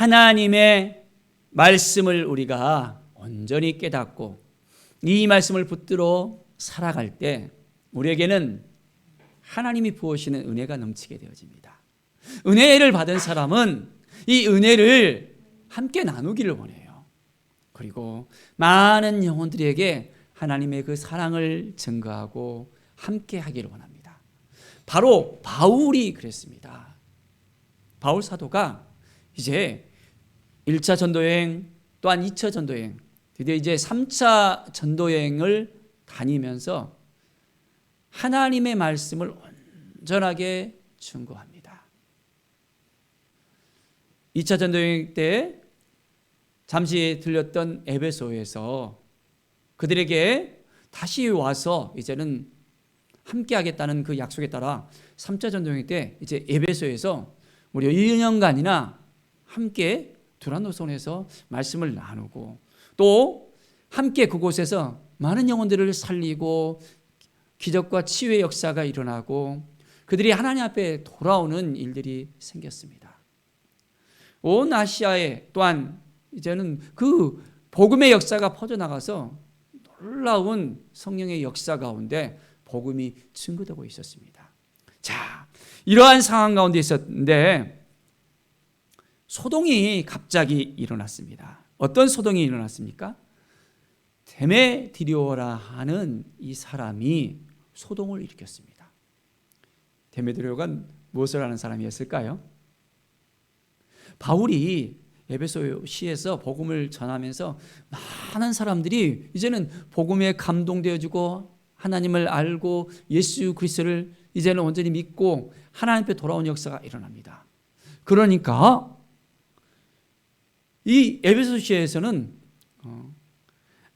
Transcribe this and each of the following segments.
하나님의 말씀을 우리가 온전히 깨닫고 이 말씀을 붙들어 살아갈 때 우리에게는 하나님이 부으시는 은혜가 넘치게 되어집니다. 은혜를 받은 사람은 이 은혜를 함께 나누기를 원해요. 그리고 많은 영혼들에게 하나님의 그 사랑을 증거하고 함께 하기를 원합니다. 바로 바울이 그랬습니다. 바울 사도가 이제 1차 전도여행 또한 2차 전도여행 드디어 이제 3차 전도여행을 다니면서 하나님의 말씀을 온전하게 증거합니다. 2차 전도여행 때 잠시 들렸던 에베소에서 그들에게 다시 와서 이제는 함께 하겠다는 그 약속에 따라 3차 전도여행 때 이제 에베소에서 무려 1년간이나 함께 두란노손에서 말씀을 나누고 또 함께 그곳에서 많은 영혼들을 살리고 기적과 치유의 역사가 일어나고 그들이 하나님 앞에 돌아오는 일들이 생겼습니다. 온 아시아에 또한 이제는 그 복음의 역사가 퍼져나가서 놀라운 성령의 역사 가운데 복음이 증거되고 있었습니다. 자, 이러한 상황 가운데 있었는데 소동이 갑자기 일어났습니다. 어떤 소동이 일어났습니까? 데메디오라 하는 이 사람이 소동을 일으켰습니다. 데메디오가 무엇을 하는 사람이었을까요? 바울이 에베소 시에서 복음을 전하면서 많은 사람들이 이제는 복음에 감동되어지고 하나님을 알고 예수 그리스도를 이제는 온전히 믿고 하나님 앞에 돌아온 역사가 일어납니다. 그러니까 이 에베소시에서는 어,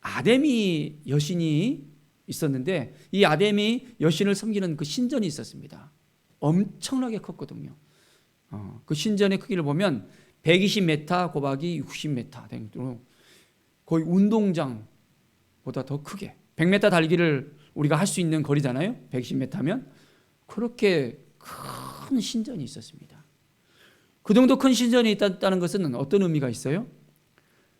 아데미 여신이 있었는데 이 아데미 여신을 섬기는 그 신전이 있었습니다. 엄청나게 컸거든요. 어, 그 신전의 크기를 보면 120m 곱하기 60m 정도로 거의 운동장보다 더 크게 100m 달리기를 우리가 할 수 있는 거리잖아요. 120m면 그렇게 큰 신전이 있었습니다. 그 정도 큰 신전이 있다는 것은 어떤 의미가 있어요?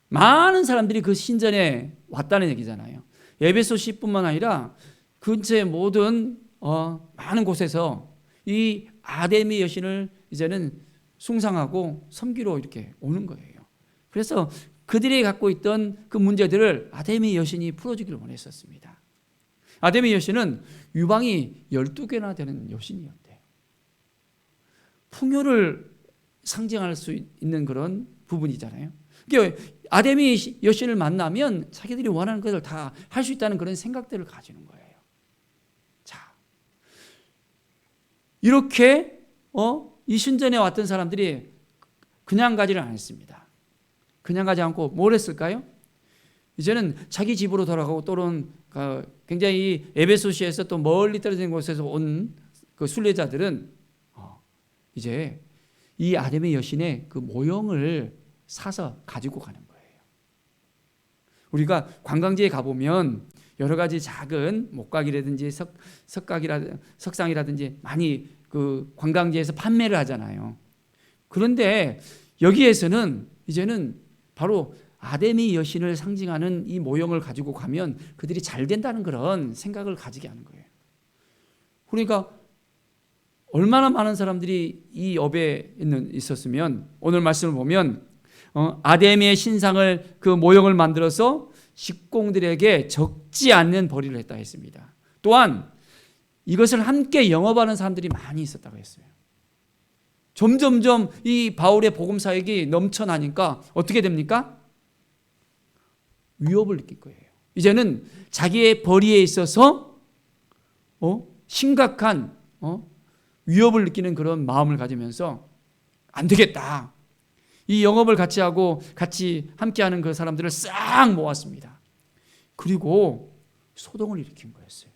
많은 사람들이 그 신전에 왔다는 얘기잖아요. 에베소 시뿐만 아니라 근처의 모든 어, 많은 곳에서 이 아데미 여신을 이제는 숭상하고 섬기러 이렇게 오는 거예요. 그래서 그들이 갖고 있던 그 문제들을 아데미 여신이 풀어주기를 원했었습니다. 아데미 여신은 유방이 12개나 되는 여신이었대요. 풍요를 상징할 수 있는 그런 부분이잖아요. 그러니까 아데미 여신을 만나면 자기들이 원하는 것을 다 할 수 있다는 그런 생각들을 가지는 거예요. 자, 이렇게 어? 이 신전에 왔던 사람들이 그냥 가지를 않았습니다. 그냥 가지 않고 뭘 했을까요? 이제는 자기 집으로 돌아가고 또는 그 굉장히 에베소시에서 또 멀리 떨어진 곳에서 온 그 순례자들은 어, 이제 이 아데미 여신의 그 모형을 사서 가지고 가는 거예요. 우리가 관광지에 가보면 여러 가지 작은 목각이라든지 석, 석각이라 석상이라든지 많이 그 관광지에서 판매를 하잖아요. 그런데 여기에서는 이제는 바로 아데미 여신을 상징하는 이 모형을 가지고 가면 그들이 잘 된다는 그런 생각을 가지게 하는 거예요. 그러니까 얼마나 많은 사람들이 이 업에 있는 있었으면 오늘 말씀을 보면 어, 아데미의 신상을 그 모형을 만들어서 식공들에게 적지 않는 벌이를 했다 했습니다. 또한 이것을 함께 영업하는 사람들이 많이 있었다고 했어요. 점점점 이 바울의 복음 사역이 넘쳐나니까 어떻게 됩니까? 위협을 느낄 거예요. 이제는 자기의 벌이에 있어서 어? 심각한 어? 위협을 느끼는 그런 마음을 가지면서 안 되겠다. 이 영업을 같이 하고 같이 함께하는 그 사람들을 싹 모았습니다. 그리고 소동을 일으킨 거였어요.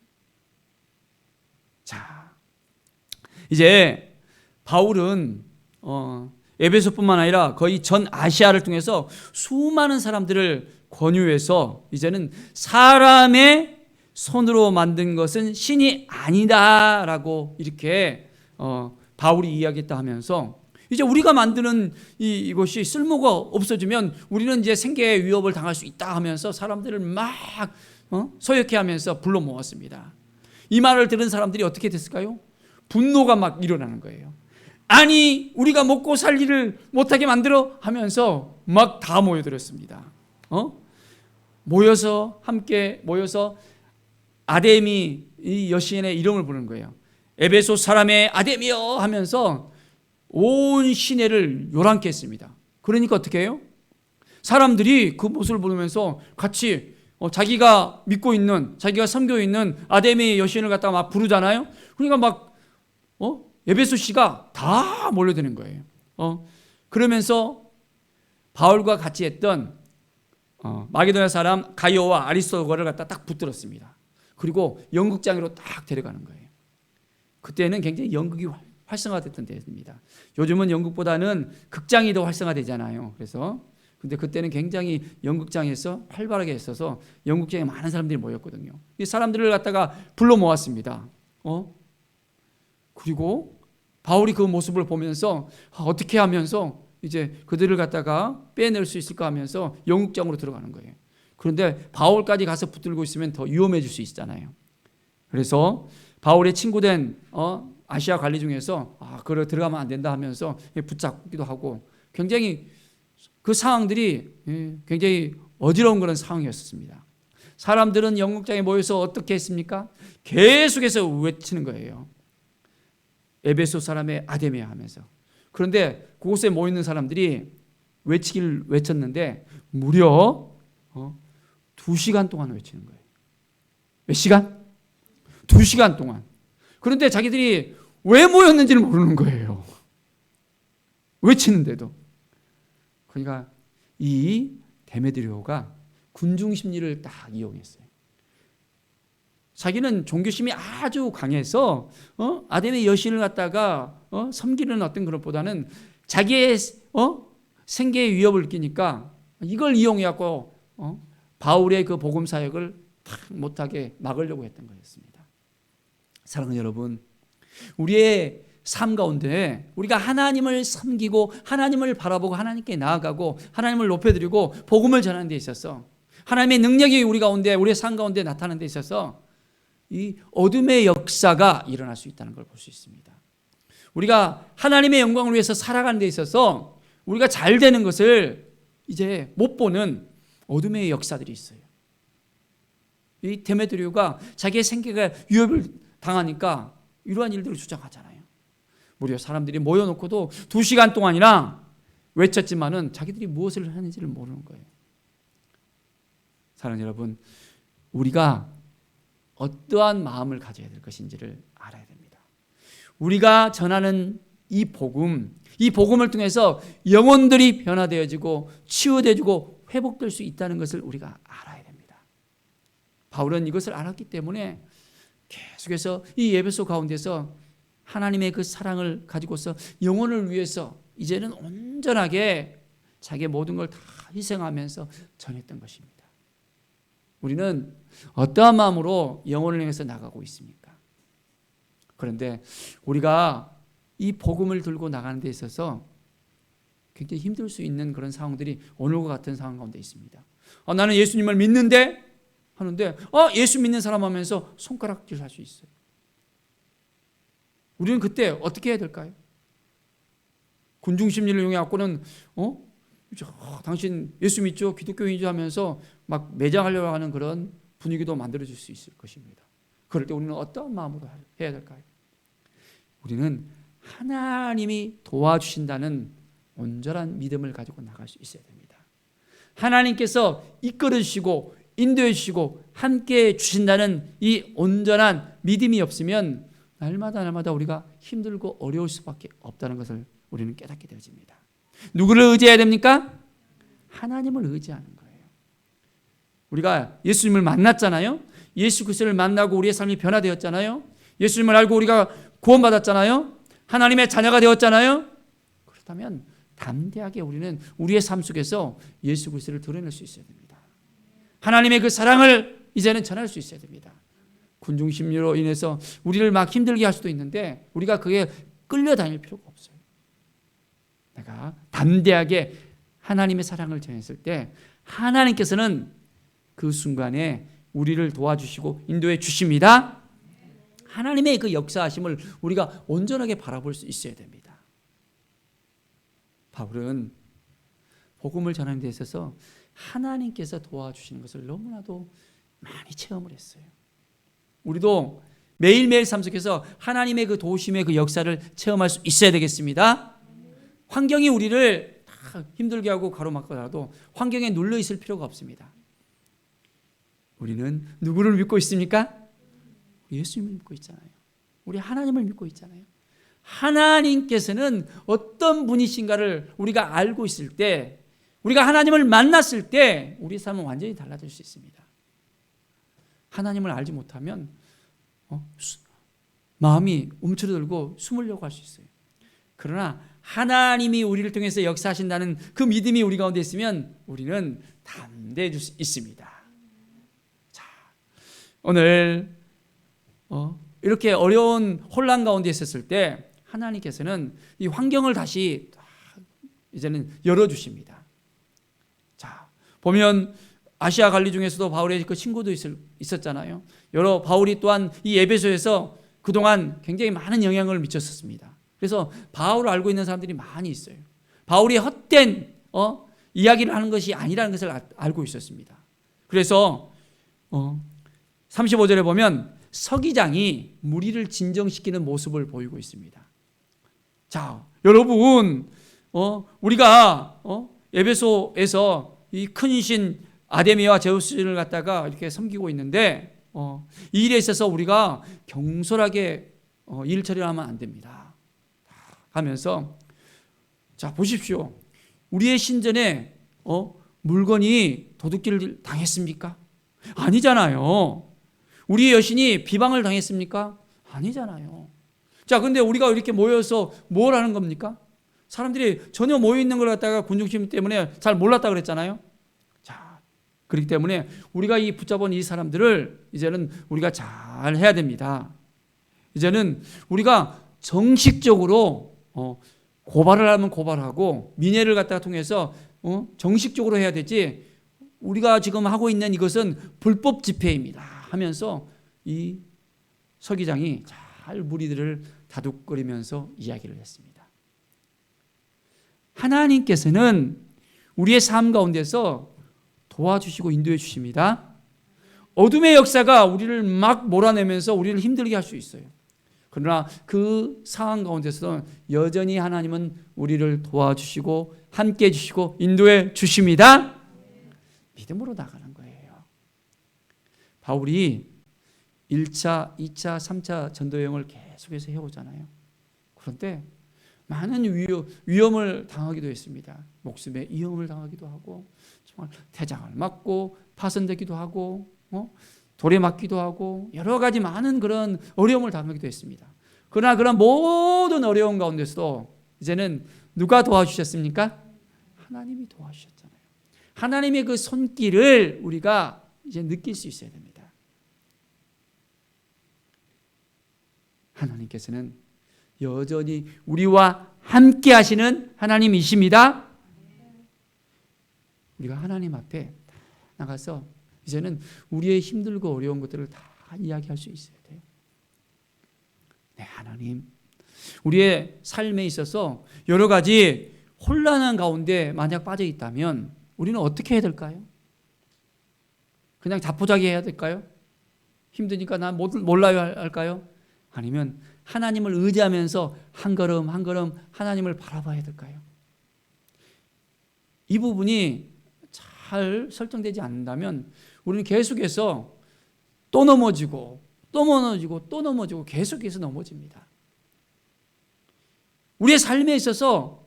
자, 이제 바울은 어, 에베소뿐만 아니라 거의 전 아시아를 통해서 수많은 사람들을 권유해서 이제는 사람의 손으로 만든 것은 신이 아니다라고 이렇게 어, 바울이 이야기했다 하면서 이제 우리가 만드는 이, 이것이 쓸모가 없어지면 우리는 이제 생계의 위협을 당할 수 있다 하면서 사람들을 막 어? 소역해 하면서 불러 모았습니다. 이 말을 들은 사람들이 어떻게 됐을까요? 분노가 막 일어나는 거예요. 아니, 우리가 먹고 살 일을 못하게 만들어 하면서 막 다 모여들었습니다. 어? 모여서 함께 모여서 아데미 이 여신의 이름을 부르는 거예요. 에베소 사람의 아데미여 하면서 온 시내를 요란케 했습니다. 그러니까 어떻게 해요? 사람들이 그 모습을 보면서 같이 어, 자기가 믿고 있는 자기가 섬겨 있는 아데미 여신을 갖다가 막 부르잖아요. 그러니까 막 어? 에베소 씨가 다 몰려드는 거예요. 어? 그러면서 바울과 같이 했던 어, 마게도냐 사람 가이오와 아리스토거를 갖다 딱 붙들었습니다. 그리고 연극장으로 딱 데려가는 거예요. 그때는 굉장히 연극이 활- 활성화됐던 때입니다. 요즘은 연극보다는 극장이 더 활성화되잖아요. 그래서 근데 그때는 굉장히 연극장에서 활발하게 했어서 연극장에 많은 사람들이 모였거든요. 이 사람들을 갖다가 불러 모았습니다. 어? 그리고 바울이 그 모습을 보면서 아, 어떻게 하면서 이제 그들을 갖다가 빼낼 수 있을까 하면서 영국장으로 들어가는 거예요. 그런데 바울까지 가서 붙들고 있으면 더 위험해질 수 있잖아요. 그래서 바울의 친구된 어, 아시아 관리 중에서 아, 그래 들어가면 안 된다 하면서 붙잡기도 하고 굉장히 그 상황들이 예, 굉장히 어지러운 그런 상황이었습니다. 사람들은 영국장에 모여서 어떻게 했습니까? 계속해서 외치는 거예요. 에베소 사람의 아데미아 하면서. 그런데 그곳에 모여 있는 사람들이 외치기를 외쳤는데 무려 어, 두 시간 동안 외치는 거예요. 몇 시간? 두 시간 동안. 그런데 자기들이 왜 모였는지를 모르는 거예요. 외치는데도. 그러니까 이 데메드리오가 군중 심리를 딱 이용했어요. 자기는 종교심이 아주 강해서 어? 아덴의 여신을 갖다가 어? 섬기는 어떤 그것보다는 자기의 어? 생계의 위협을 느끼니까 이걸 이용해 갖고 어? 바울의 그 복음 사역을 탁 못하게 막으려고 했던 거였습니다. 사랑하는 여러분, 우리의 삶 가운데 우리가 하나님을 섬기고 하나님을 바라보고 하나님께 나아가고 하나님을 높여드리고 복음을 전하는 데 있어서 하나님의 능력이 우리 가운데 우리의 삶 가운데 나타나는 데 있어서 이 어둠의 역사가 일어날 수 있다는 걸 볼 수 있습니다. 우리가 하나님의 영광을 위해서 살아가는 데 있어서 우리가 잘 되는 것을 이제 못 보는 어둠의 역사들이 있어요. 이 데메드리오가 자기의 생계가 위협을 당하니까 이러한 일들을 주장하잖아요. 무려 사람들이 모여놓고도 두 시간 동안이나 외쳤지만은 자기들이 무엇을 하는지를 모르는 거예요. 사랑하는 여러분, 우리가 어떠한 마음을 가져야 될 것인지를 알아야 됩니다. 우리가 전하는 이 복음, 이 복음을 통해서 영혼들이 변화되어지고 치유되어지고 회복될 수 있다는 것을 우리가 알아야 됩니다. 바울은 이것을 알았기 때문에 계속해서 이 예배소 가운데서 하나님의 그 사랑을 가지고서 영혼을 위해서 이제는 온전하게 자기의 모든 걸 다 희생하면서 전했던 것입니다. 우리는 어떠한 마음으로 영혼을 향해서 나가고 있습니까? 그런데 우리가 이 복음을 들고 나가는 데 있어서 굉장히 힘들 수 있는 그런 상황들이 오늘과 같은 상황 가운데 있습니다. 어, 나는 예수님을 믿는데 하는데 어, 예수 믿는 사람 하면서 손가락질 할 수 있어요. 우리는 그때 어떻게 해야 될까요? 군중 심리를 이용해 갖고는 어? 어, 당신 예수 믿죠? 기독교인이죠 하면서 막 매장하려고 하는 그런 분위기도 만들어질 수 있을 것입니다. 그럴 때 우리는 어떤 마음으로 해야 될까요? 우리는 하나님이 도와주신다는 온전한 믿음을 가지고 나갈 수 있어야 됩니다. 하나님께서 이끌어 주시고 인도해 주시고 함께 주신다는 이 온전한 믿음이 없으면 날마다 날마다 우리가 힘들고 어려울 수밖에 없다는 것을 우리는 깨닫게 되어집니다. 누구를 의지해야 됩니까? 하나님을 의지하는 거예요. 우리가 예수님을 만났잖아요. 예수 그리스도를 만나고 우리의 삶이 변화되었잖아요. 예수님을 알고 우리가 구원받았잖아요. 하나님의 자녀가 되었잖아요. 그렇다면 담대하게 우리는 우리의 삶 속에서 예수 그리스도를 드러낼 수 있어야 됩니다. 하나님의 그 사랑을 이제는 전할 수 있어야 됩니다. 군중 심리로 인해서 우리를 막 힘들게 할 수도 있는데 우리가 그게 끌려다닐 필요가 없어요. 내가 담대하게 하나님의 사랑을 전했을 때 하나님께서는 그 순간에 우리를 도와주시고 인도해 주십니다. 하나님의 그 역사하심을 우리가 온전하게 바라볼 수 있어야 됩니다. 바울은 복음을 전하는 데 있어서 하나님께서 도와주시는 것을 너무나도 많이 체험을 했어요. 우리도 매일매일 삶 속에서 하나님의 그 도우심의 그 역사를 체험할 수 있어야 되겠습니다. 환경이 우리를 다 힘들게 하고 가로막더라도 환경에 눌러 있을 필요가 없습니다. 우리는 누구를 믿고 있습니까? 예수님을 믿고 있잖아요. 우리 하나님을 믿고 있잖아요. 하나님께서는 어떤 분이신가를 우리가 알고 있을 때, 우리가 하나님을 만났을 때, 우리 삶은 완전히 달라질 수 있습니다. 하나님을 알지 못하면 어? 수, 마음이 움츠러들고 숨으려고 할 수 있어요. 그러나 하나님이 우리를 통해서 역사하신다는 그 믿음이 우리 가운데 있으면 우리는 담대해질 수 있습니다. 자, 오늘 어, 이렇게 어려운 혼란 가운데 있었을 때 하나님께서는 이 환경을 다시 이제는 열어주십니다. 자, 보면 아시아 관리 중에서도 바울의 그 친구도 있었잖아요. 여러 바울이 또한 이 에베소에서 그동안 굉장히 많은 영향을 미쳤었습니다. 그래서 바울을 알고 있는 사람들이 많이 있어요. 바울이 헛된 어, 이야기를 하는 것이 아니라는 것을 아, 알고 있었습니다. 그래서 어, 35절에 보면 서기장이 무리를 진정시키는 모습을 보이고 있습니다. 자, 여러분, 어, 우리가 어, 에베소에서 이 큰 신 아데미와 제우스를 갖다가 이렇게 섬기고 있는데 어, 이 일에 있어서 우리가 경솔하게 어, 일 처리하면 안 됩니다. 하면서 자 보십시오. 우리의 신전에 어, 물건이 도둑질 당했습니까? 아니잖아요. 우리의 여신이 비방을 당했습니까? 아니잖아요. 자, 근데 우리가 이렇게 모여서 뭘 하는 겁니까? 사람들이 전혀 모여 있는 걸 갖다가 군중심 때문에 잘 몰랐다 그랬잖아요. 자, 그렇기 때문에 우리가 이 붙잡은 이 사람들을 이제는 우리가 잘 해야 됩니다. 이제는 우리가 정식적으로 어, 고발을 하면 고발하고 민회를 갖다가 통해서 어, 정식적으로 해야 되지. 우리가 지금 하고 있는 이것은 불법 집회입니다. 하면서 이 서기장이 잘 무리들을 다독거리면서 이야기를 했습니다. 하나님께서는 우리의 삶 가운데서 도와주시고 인도해 주십니다. 어둠의 역사가 우리를 막 몰아내면서 우리를 힘들게 할 수 있어요. 그러나 그 상황 가운데서도 여전히 하나님은 우리를 도와주시고 함께 해주시고 인도해 주십니다. 믿음으로 나가는 거예요. 바울이 1차, 2차, 3차 전도 여행을 계속해서 해오잖아요. 그런데 많은 위험, 을 당하기도 했습니다. 목숨에 위험을 당하기도 하고 정말 대장을 맞고 파손되기도 하고 어? 돌에 맞기도 하고 여러 가지 많은 그런 어려움을 당하기도 했습니다. 그러나 그런 모든 어려움 가운데서도 이제는 누가 도와주셨습니까? 하나님이 도와주셨잖아요. 하나님의 그 손길을 우리가 이제 느낄 수 있어야 됩니다. 하나님께서는 여전히 우리와 함께 하시는 하나님이십니다. 우리가 하나님 앞에 나가서 이제는 우리의 힘들고 어려운 것들을 다 이야기할 수 있어야 돼요. 네, 하나님. 우리의 삶에 있어서 여러 가지 혼란한 가운데 만약 빠져 있다면 우리는 어떻게 해야 될까요? 그냥 자포자기 해야 될까요? 힘드니까 난 몰라요 할까요? 아니면 하나님을 의지하면서 한 걸음 한 걸음 하나님을 바라봐야 될까요? 이 부분이 잘 설정되지 않는다면 우리는 계속해서 또 넘어지고 또 넘어지고 또 넘어지고 계속해서 넘어집니다. 우리의 삶에 있어서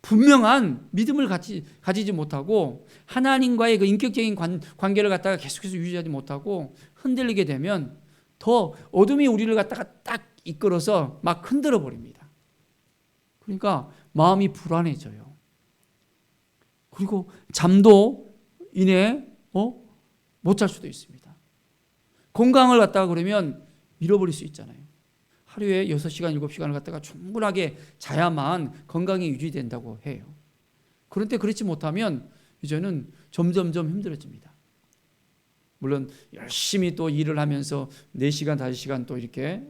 분명한 믿음을 가지, 가지지 못하고 하나님과의 그 인격적인 관, 관계를 갖다가 계속해서 유지하지 못하고 흔들리게 되면 더 어둠이 우리를 갖다가 딱 이끌어서 막 흔들어 버립니다. 그러니까 마음이 불안해져요. 그리고 잠도 이내 어? 못 잘 수도 있습니다. 건강을 갖다가 그러면 잃어버릴 수 있잖아요. 아, 하루에 6시간, 7시간을 갖다가 충분하게 자야만 건강이 유지된다고 해요. 그런데 그렇지 못하면 이제는 점점점 힘들어집니다. 물론 열심히 또 일을 하면서 4시간, 5시간 또 이렇게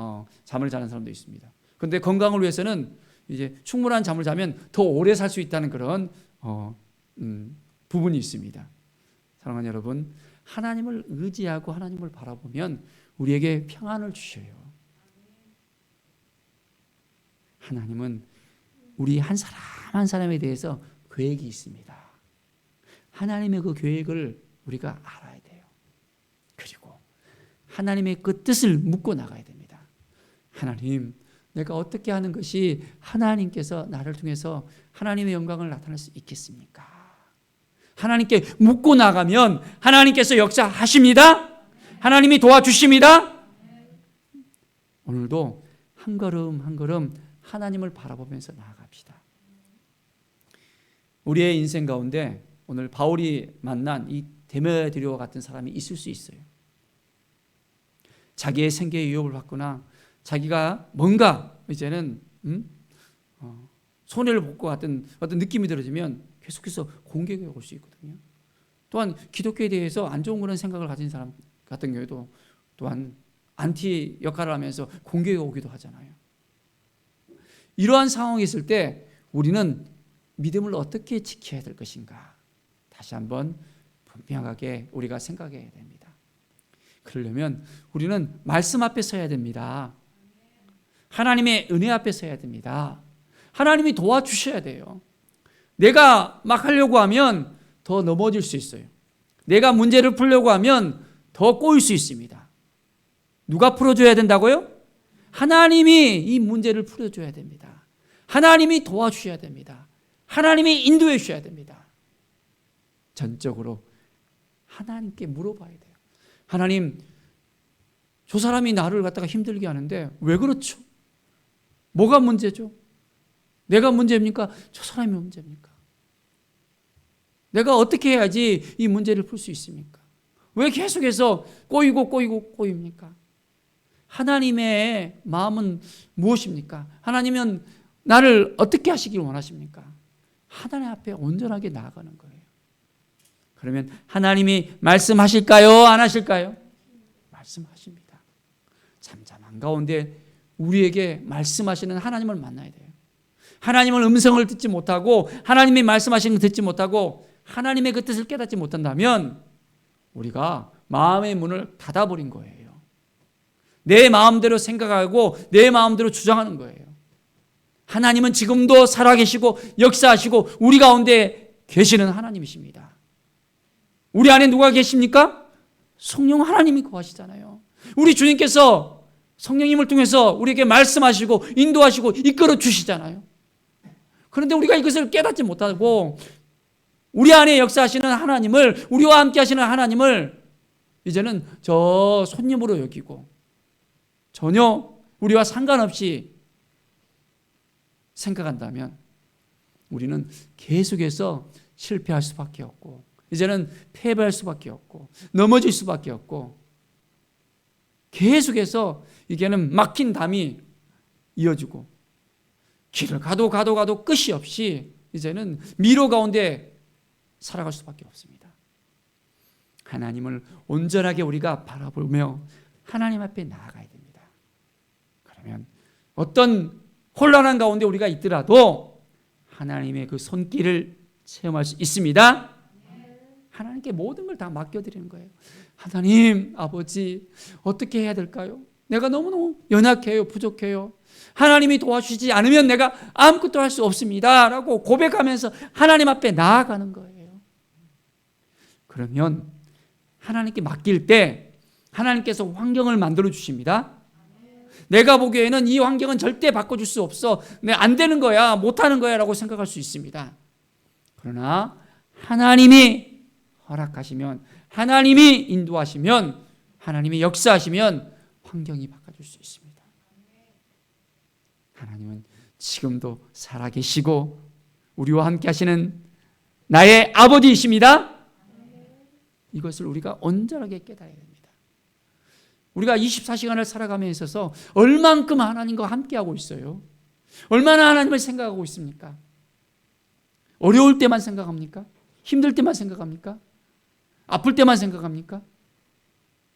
어, 잠을 자는 사람도 있습니다. 근데 건강을 위해서는 이제 충분한 잠을 자면 더 오래 살 수 있다는 그런 어, 음, 부분이 있습니다. 사랑하는 여러분, 하나님을 의지하고 하나님을 바라보면 우리에게 평안을 주셔요. 하나님은 우리 한 사람 한 사람에 대해서 계획이 있습니다. 하나님의 그 계획을 우리가 알아야 돼요. 그리고 하나님의 그 뜻을 묻고 나가야 됩니다. 하나님, 내가 어떻게 하는 것이 하나님께서 나를 통해서 하나님의 영광을 나타낼 수 있겠습니까? 하나님께 묻고 나가면 하나님께서 역사하십니다. 하나님이 도와주십니다. 오늘도 한 걸음 한 걸음 하나님을 바라보면서 나아갑시다. 우리의 인생 가운데 오늘 바울이 만난 이 데메드리오와 같은 사람이 있을 수 있어요. 자기의 생계에 유혹을 받거나 자기가 뭔가 이제는 음? 어, 손해를 볼 것 같은 어떤 느낌이 들어지면 계속해서 공격이 올수 있거든요. 또한 기독교에 대해서 안 좋은 그런 생각을 가진 사람 같은 경우도 또한 안티 역할을 하면서 공격이 오기도 하잖아요. 이러한 상황이 있을 때 우리는 믿음을 어떻게 지켜야 될 것인가? 다시 한번 분명하게 우리가 생각해야 됩니다. 그러려면 우리는 말씀 앞에 서야 됩니다. 하나님의 은혜 앞에 서야 됩니다. 하나님이 도와주셔야 돼요. 내가 막 하려고 하면 더 넘어질 수 있어요. 내가 문제를 풀려고 하면 더 꼬일 수 있습니다. 누가 풀어줘야 된다고요? 하나님이 이 문제를 풀어줘야 됩니다. 하나님이 도와주셔야 됩니다. 하나님이 인도해 주셔야 됩니다. 전적으로 하나님께 물어봐야 돼요. 하나님, 저 사람이 나를 갖다가 힘들게 하는데 왜 그렇죠? 뭐가 문제죠? 내가 문제입니까? 저 사람이 문제입니까? 내가 어떻게 해야지 이 문제를 풀 수 있습니까? 왜 계속해서 꼬이고 꼬이고 꼬입니까? 하나님의 마음은 무엇입니까? 하나님은 나를 어떻게 하시길 원하십니까? 하나님 앞에 온전하게 나아가는 거예요. 그러면 하나님이 말씀하실까요? 안 하실까요? 말씀하십니다. 잠잠한 가운데 우리에게 말씀하시는 하나님을 만나야 돼요. 하나님을 음성을 듣지 못하고 하나님이 말씀하시는 걸 듣지 못하고 하나님의 그 뜻을 깨닫지 못한다면 우리가 마음의 문을 닫아버린 거예요. 내 마음대로 생각하고 내 마음대로 주장하는 거예요. 하나님은 지금도 살아계시고 역사하시고 우리 가운데 계시는 하나님이십니다. 우리 안에 누가 계십니까? 성령 하나님이 거하시잖아요. 우리 주님께서 성령님을 통해서 우리에게 말씀하시고 인도하시고 이끌어 주시잖아요. 그런데 우리가 이것을 깨닫지 못하고 우리 안에 역사하시는 하나님을 우리와 함께 하시는 하나님을 이제는 저 손님으로 여기고 전혀 우리와 상관없이 생각한다면 우리는 계속해서 실패할 수밖에 없고 이제는 패배할 수밖에 없고 넘어질 수밖에 없고 계속해서 이게는 막힌 담이 이어지고 길을 가도 가도 가도 끝이 없이 이제는 미로 가운데 살아갈 수밖에 없습니다. 하나님을 온전하게 우리가 바라보며 하나님 앞에 나아가야 됩니다. 그러면 어떤 혼란한 가운데 우리가 있더라도 하나님의 그 손길을 체험할 수 있습니다. 하나님께 모든 걸 다 맡겨드리는 거예요. 하나님, 아버지, 어떻게 해야 될까요? 내가 너무너무 연약해요, 부족해요. 하나님이 도와주시지 않으면 내가 아무것도 할 수 없습니다. 라고 고백하면서 하나님 앞에 나아가는 거예요. 그러면 하나님께 맡길 때 하나님께서 환경을 만들어 주십니다. 내가 보기에는 이 환경은 절대 바꿔줄 수 없어. 내안 되는 거야, 못 하는 거야 라고 생각할 수 있습니다. 그러나 하나님이 허락하시면, 하나님이 인도하시면, 하나님이 역사하시면 환경이 바꿔줄 수 있습니다. 하나님은 지금도 살아계시고 우리와 함께 하시는 나의 아버지이십니다. 이것을 우리가 온전하게 깨달아야 됩니다. 우리가 24시간을 살아감에 있어서 얼만큼 하나님과 함께하고 있어요. 얼마나 하나님을 생각하고 있습니까? 어려울 때만 생각합니까? 힘들 때만 생각합니까? 아플 때만 생각합니까?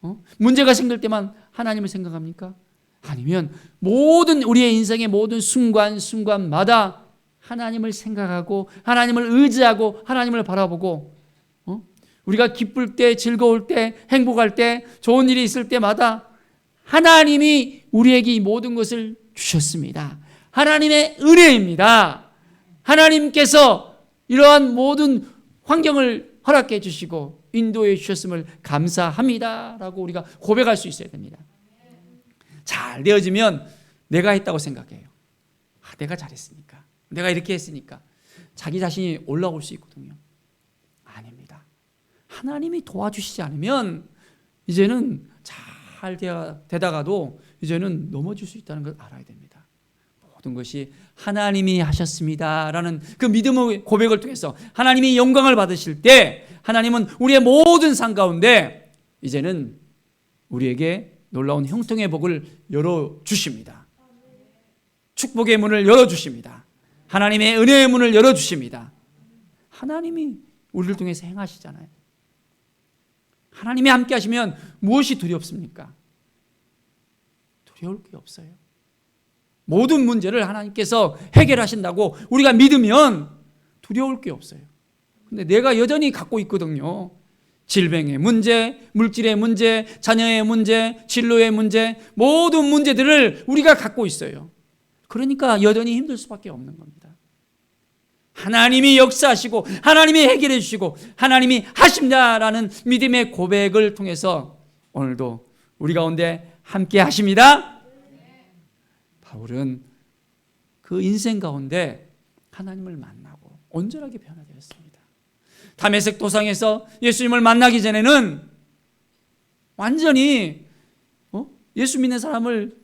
어? 문제가 생길 때만 하나님을 생각합니까? 아니면 모든 우리의 인생의 모든 순간 순간마다 하나님을 생각하고 하나님을 의지하고 하나님을 바라보고 어? 우리가 기쁠 때 즐거울 때 행복할 때 좋은 일이 있을 때마다 하나님이 우리에게 이 모든 것을 주셨습니다. 하나님의 은혜입니다. 하나님께서 이러한 모든 환경을 허락해 주시고 인도해 주셨음을 감사합니다라고 우리가 고백할 수 있어야 됩니다. 잘 되어지면 내가 했다고 생각해요. 아, 내가 잘했으니까. 내가 이렇게 했으니까. 자기 자신이 올라올 수 있거든요. 아닙니다. 하나님이 도와주시지 않으면 이제는 잘 되다가도 이제는 넘어질 수 있다는 걸 알아야 됩니다. 모든 것이 하나님이 하셨습니다라는 그 믿음의 고백을 통해서 하나님이 영광을 받으실 때 하나님은 우리의 모든 상 가운데 이제는 우리에게 놀라운 형통의 복을 열어 주십니다. 축복의 문을 열어 주십니다. 하나님의 은혜의 문을 열어 주십니다. 하나님이 우리를 통해서 행하시잖아요. 하나님이 함께 하시면 무엇이 두렵습니까? 두려울 게 없어요. 모든 문제를 하나님께서 해결하신다고 우리가 믿으면 두려울 게 없어요. 근데 내가 여전히 갖고 있거든요. 질병의 문제, 물질의 문제, 자녀의 문제, 진로의 문제, 모든 문제들을 우리가 갖고 있어요. 그러니까 여전히 힘들 수밖에 없는 겁니다. 하나님이 역사하시고 하나님이 해결해 주시고 하나님이 하십니다라는 믿음의 고백을 통해서 오늘도 우리 가운데 함께 하십니다. 바울은 그 인생 가운데 하나님을 만나고 온전하게 변화되었습니다. 담에색 도상에서 예수님을 만나기 전에는 완전히 어? 예수 믿는 사람을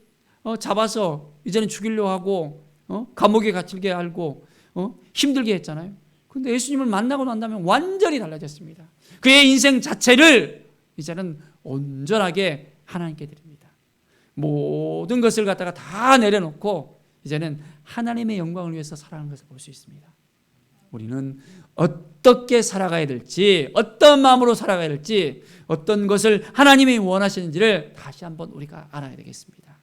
어, 잡아서 이제는 죽이려 하고 어? 감옥에 갇히게 알고 어? 힘들게 했잖아요. 근데 예수님을 만나고 난 다음에 완전히 달라졌습니다. 그의 인생 자체를 이제는 온전하게 하나님께 드립니다. 모든 것을 갖다가 다 내려놓고 이제는 하나님의 영광을 위해서 살아가는 것을 볼 수 있습니다. 우리는 어떻게 살아가야 될지, 어떤 마음으로 살아가야 될지, 어떤 것을 하나님이 원하시는지를 다시 한번 우리가 알아야 되겠습니다.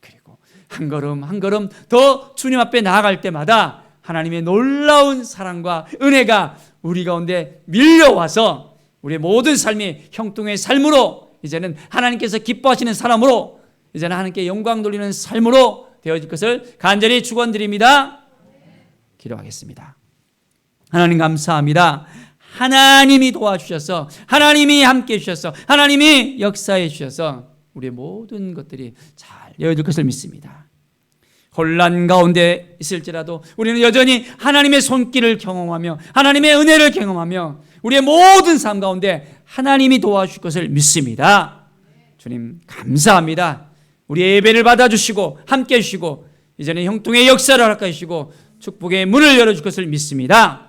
그리고 한 걸음 한 걸음 더 주님 앞에 나아갈 때마다 하나님의 놀라운 사랑과 은혜가 우리 가운데 밀려와서 우리의 모든 삶이 형통의 삶으로 이제는 하나님께서 기뻐하시는 사람으로 이제는 하나님께 영광 돌리는 삶으로 되어질 것을 간절히 축원드립니다. 기도하겠습니다. 하나님 감사합니다. 하나님이 도와주셔서 하나님이 함께 해주셔서 하나님이 역사해 주셔서 우리의 모든 것들이 잘 되어질 것을 믿습니다. 혼란 가운데 있을지라도 우리는 여전히 하나님의 손길을 경험하며 하나님의 은혜를 경험하며 우리의 모든 삶 가운데 하나님이 도와주실 것을 믿습니다. 주님 감사합니다. 우리의 예배를 받아주시고 함께 해주시고 이제는 형통의 역사를 허락해 주시고 축복의 문을 열어줄 것을 믿습니다.